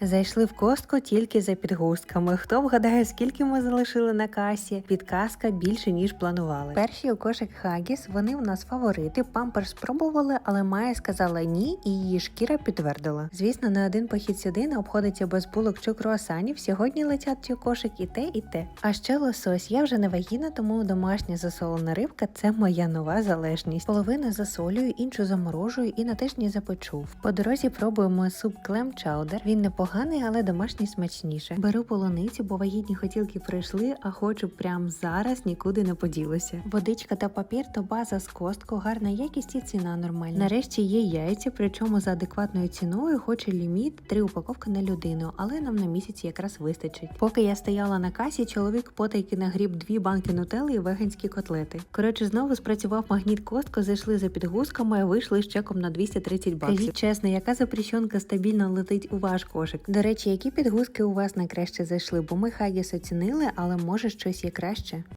Зайшли в костку тільки за підгузками. Хто вгадає, скільки ми залишили на касі? Підказка більше ніж планували. Перші у кошик Хагіс. Вони у нас фаворити. Памперс спробували, але Майя сказала ні, і її шкіра підтвердила. Звісно, на один похід сюди не обходиться без булок чи круасанів. Сьогодні летять у кошик і те, і те. А ще лосось. Я вже не вагіна, тому домашня засолена рибка це моя нова залежність. Половину засолюю, іншу заморожую і на тижні запечу. По дорозі пробуємо суп клем чаудер. Він непоганий, але домашній смачніше. Беру полуницю, бо вагітні хотілки прийшли, а хочу прямо зараз нікуди не поділося. Водичка та папір то база з костку, гарна якість і ціна нормальна. Нарешті є яйця, причому за адекватною ціною, хоч і ліміт, три упаковки на людину, але нам на місяць якраз вистачить. Поки я стояла на касі, чоловік потайки нагріб дві банки нутели і веганські котлети. Коротше, знову спрацював магніт костко, зайшли за підгузками, вийшли з чеком на 230 баксів. Скажіть чесно, яка запрещенка стабільно летить у ваш кошик? До речі, які підгузки у вас найкраще зайшли? Бо ми Хагіс оцінили, але може щось є краще.